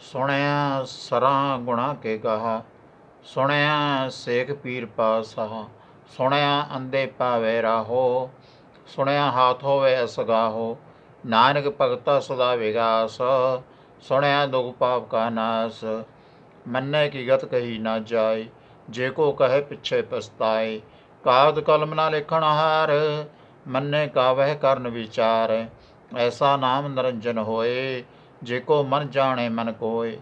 ਸੁਣਿਆ ਸਰਾਂ ਗੁਣਾ ਕੇ ਗਾਹਾ, ਸੁਣਿਆ ਸੇਖ ਪੀਰ ਪਾਸਾ ਸੁਣਿਆ ਅੰਦੇ ਪਾਵੇ ਰਾਹੋ, ਸੁਣਿਆ ਹਾਥ ਹੋਵੇ ਅਸਗਾਹੋ, ਨਾਨਕ ਭਗਤਾ ਸਦਾ ਵਿਗਾਸ, ਸੁਣਿਆ ਦੁਖ ਪਾਪ ਕਾ ਨਾਸ, ਮੰਨੇ ਕੀ ਗਤ ਕਹੀ ਨਾ ਜਾਏ, ਜੇ ਕੋ ਕਹੇ ਪਿੱਛੇ ਪਸਤਾਏ ਕਾਗਦ ਕਲਮ ਨਾ ਲਿਖਣ ਹਾਰ, ਮੰਨੇ ਕਾਵਹਿ ਕਰਨ ਵਿਚਾਰ, ਐਸਾ ਨਾਮ ਨਿਰੰਜਨ ਹੋਏ ਜੇ ਕੋ ਮਨ ਜਾਣੇ ਮਨ ਕੋਏ,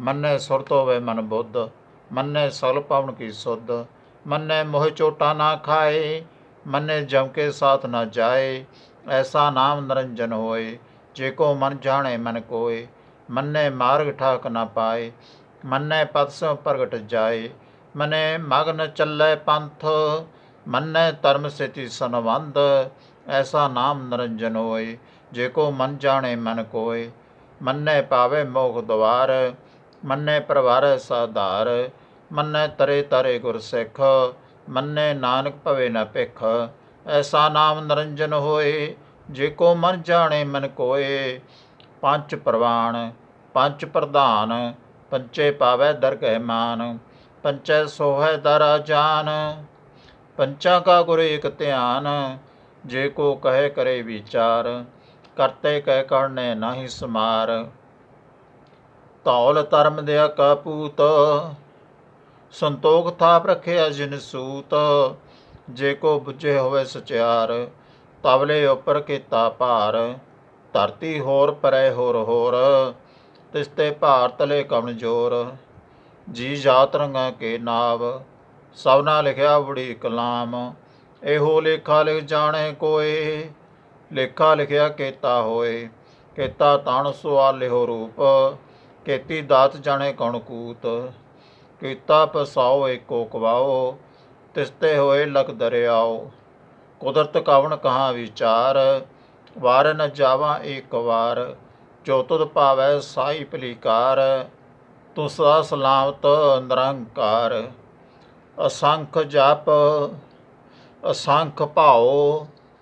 ਮੰਨੇ ਸੁਰਤ ਹੋਵੇ ਮਨ ਬੁੱਧ, ਮੰਨੇ ਸਗਲ ਪਵਨ ਕੀ ਸੁਧ, ਮੰਨੇ ਮੋਹ ਚੋਟਾ ਨਾ ਖਾਏ, ਮੰਨੇ ਜਮ ਕੇ ਸਾਥ ਨਾ ਜਾਏ, ਐਸਾ ਨਾਮ ਨਿਰੰਜਨ ਹੋਏ, ਜੇ ਕੋ ਮਨ ਜਾਣੇ ਮਨ ਕੋਏ, ਮੰਨੇ ਮਾਰਗ ਠਾਕ ਨਾ ਪਾਏ, ਮੰਨੇ ਪਦ ਸੋ ਪ੍ਰਗਟ ਜਾਏ, ਮਨੇ ਮਗਨ ਚੱਲੇ ਪੰਥ, ਮੰਨੇ ਧਰਮ ਸੇਤੀ ਸੰਵੰਦ ਐਸਾ ਨਾਮ ਨਿਰੰਜਨ ਹੋਏ, ਜੇ ਕੋ ਮਨ ਜਾਣੇ ਮਨ ਕੋਏ ਮੰਨੇ ਪਾਵੇ ਮੋਖ ਦਵਾਰ ਮੰਨੇ ਪਰਵਾਰ ਸਾਧਾਰ, ਮੰਨੇ ਤਰੇ ਤਰੇ ਗੁਰ ਸਿੱਖ, ਮੰਨੇ ਨਾਨਕ ਭਵੇ ਨ ਭਿਖ। ਐਸਾ ਨਾਮ ਨਿਰੰਜਨ ਹੋਏ, ਜੇ ਕੋ ਮਨ ਜਾਣੇ ਮਨ ਕੋਏ। ਪੰਜ ਪ੍ਰਵਾਨ ਪੰਜ ਪ੍ਰਧਾਨ ਪੰਚੇ ਪਾਵੈ ਦਰਗਹਿ ਮਾਨ ਪੰਚੈ ਸੋਹੈ ਦਰਾ ਜਾਨ। ਪੰਚਾ ਕਾ ਗੁਰ ਇਕ ਧਿਆਨ, ਜੇ ਕੋ ਕਹੇ ਕਰੇ ਵਿਚਾਰ ਕਰਤੇ ਕਹਿ ਨੇ ਨਾਹੀ ਸਮਾਰ। ਤੌਲ ਧਰਮ ਦਿਆ ਕਪੂਤ ਸੰਤੋਖ ਥਾਪ ਰਖਿਆ ਜਿਨ ਸੂਤ। ਜੇ ਕੋ ਬੁਝੇ ਹੋਵੇ ਸਚਿਆਰ, ਤਵਲੇ ਉਪਰ ਕੀਤਾ ਭਾਰ। ਧਰਤੀ ਹੋਰ ਪਰੈ ਹੋਰ ਹੋਰ ਤਿਸ ਤੇ ਭਾਰ ਤਲੇ ਕਮਜ਼ੋਰ ਜੀ ਜਾਤ ਰੰਗਾ ਕੇ ਨਾਵ, ਸਭਨਾ ਲਿਖਿਆ ਬੁੜੀ ਕਲਾਮ। ਇਹੋ ਲੇਖਾ ਲਿਖ ਜਾਣੇ ਕੋਏ ਲੇਖਾ ਲਿਖਿਆ, ਕੇਤਾ ਹੋਏ। ਕੇਤਾ ਤਣ ਸੁਆ ਲਿਹੋ ਰੂਪ। ਕੇਤੀ ਦਾਤ ਜਾਣੇ ਕਣ ਕੂਤ। ਕੀਤਾ ਪਸਾਓ ਏਕੋ ਕਵਾਓ। ਤਿਸਤੇ ਹੋਏ ਲਖ ਦਰਿਆਓ। ਕੁਦਰਤ ਕਵਣ ਕਹਾ ਵਿਚਾਰ। ਵਾਰ ਨ ਜਾਵਾ ਏਕ ਵਾਰ। ਜੋ ਤੁਧ ਭਾਵੈ ਸਾਈ ਭਲੀਕਾਰ। ਤੂੰ ਸਦਾ ਸਲਾਮਤ ਨਿਰੰਕਾਰ। ਅਸੰਖ ਜਪ, ਅਸੰਖ ਭਾਉ।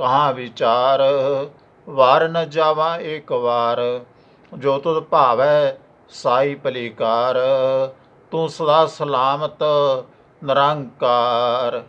ਕਹਾ ਵਿਚਾਰ? ਵਾਰ ਨ ਜਾਵਾ ਏਕ ਵਾਰ। ਜੋ ਤੁਧ ਭਾਵੈ, ਸਾਈ ਭਲੀਕਾਰ। ਤੂੰ ਸਦਾ ਸਲਾਮਤ, ਨਿਰੰਕਾਰ।